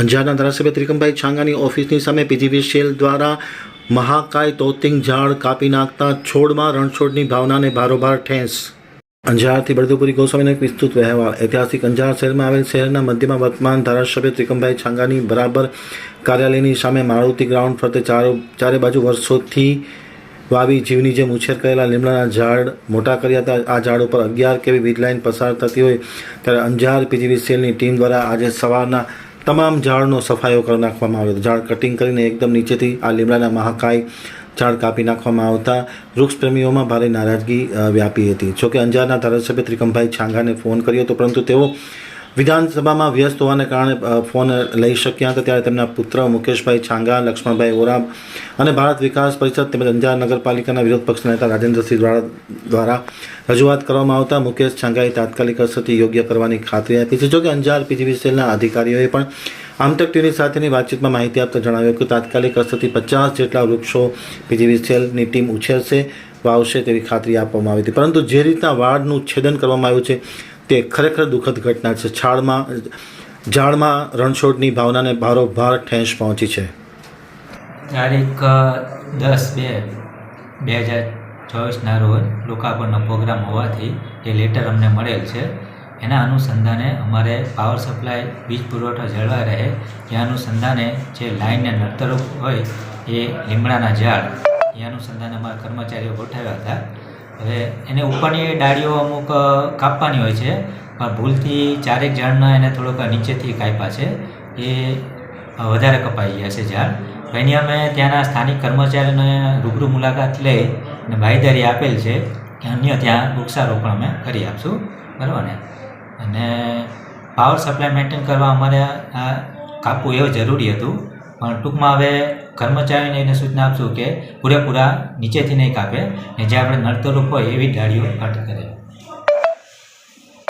અંજારના ધારાસભ્ય ત્રિકમભાઈ છાંગાની ઓફિસની સામે પીજીવી સેલ દ્વારા મહાકાય તોતિંગ ઝાડ કાપી નાખતા છોડમાં રણછોડની ભાવનાને ભારોભાર ઠેંસ. અંજારથી બળદુપુરી ગોસ્વામીનો એક વિસ્તૃત અહેવાલ. ઐતિહાસિક અંજાર શહેરમાં આવેલ શહેરના મધ્યમાં વર્તમાન ધારાસભ્ય ત્રિકમભાઈ છાંગાની બરાબર કાર્યાલયની સામે મારુતિ ગ્રાઉન્ડ ફરતે ચારો ચારે બાજુ વર્ષોથી વાવી જીવની જેમ ઉછેર કરેલા લીમડાના ઝાડ મોટા કર્યા હતા. આ ઝાડ ઉપર અગિયાર કેવી વીજ લાઇન પસાર થતી હોય ત્યારે અંજાર પીજીવી સેલની ટીમ દ્વારા આજે સવારના તમામ ઝાડનો સફાયો કરી નાખવામાં આવ્યો હતો. ઝાડ કટિંગ કરીને એકદમ નીચેથી આ લીમડાના મહાકાય ઝાડ કાપી નાખવામાં આવતા વૃક્ષપ્રેમીઓમાં ભારે નારાજગી વ્યાપી હતી. જોકે અંજારના ધારાસભ્ય ત્રિકમભાઈ છાંગાને ફોન કર્યો હતો, પરંતુ તેઓ વિધાનસભામાં વ્યસ્ત હોવાને કારણે ફોન લઈ શક્યા હતા. ત્યારે તેમના પુત્ર મુકેશભાઈ છાંગા, લક્ષ્મણભાઈ ઓરામ અને ભારત વિકાસ પરિષદ તેમજ અંજાર નગરપાલિકાના વિરોધ પક્ષના નેતા રાજેન્દ્રસિંહ દ્વારા રજૂઆત કરવામાં આવતા મુકેશ છાંગાએ તાત્કાલિક અસરથી યોગ્ય કરવાની ખાતરી આપી છે. જોકે અંજાર પીજીવીસીએલના અધિકારીઓએ પણ આમતક ટીવી સાથેની વાતચીતમાં માહિતી આપતા જણાવ્યું કે તાત્કાલિક અસરથી પચાસ જેટલા વૃક્ષો પીજીવીસીએલની ટીમ ઉછેરશે, વાવશે તેવી ખાતરી આપવામાં આવી હતી. પરંતુ જે રીતના વાડનું છેદન કરવામાં આવ્યું છે તે ખરેખર દુઃખદ ઘટના છે. છાડમાં ઝાડમાં રણછોડની ભાવનાને ભારોભાર ઠેંસ પહોંચી છે. તારીખ દસ બે બે હજાર ચોવીસના રોજ લોકાર્પણનો પ્રોગ્રામ હોવાથી એ લેટર અમને મળેલ છે, એના અનુસંધાને અમારે પાવર સપ્લાય, વીજ પુરવઠો જળવાઈ રહે, એ અનુસંધાને જે લાઇનને નડતરૂપ હોય એ લીમડાના ઝાડ, એ અનુસંધાને અમારા કર્મચારીઓ ગોઠવ્યા હતા. હવે એને ઉપરની ડાળીઓ અમુક કાપવાની હોય છે, પણ ભૂલથી ચારેક ઝાડના એને થોડોક નીચેથી કાપ્યા છે. એ વધારે કપાઈ ગયા છે ઝાડ. એની અમે ત્યાંના સ્થાનિક કર્મચારીઓને રૂબરૂ મુલાકાત લઈ અને ભાઈદારી આપેલ છે કે અન્ય ત્યાં વૃક્ષારોપણ અમે કરી આપશું. બરાબર ને? અને પાવર સપ્લાય મેન્ટેન કરવા અમારે આ કાપવું એવું જરૂરી હતું. પણ ટૂંકમાં હવે કર્મચારીને એને સૂચના આપશું કે પૂરેપૂરા નીચેથી નહીં કાપે ને જે આપણે નડતરૂપ હોય એવી ડાળીઓ કટ કરે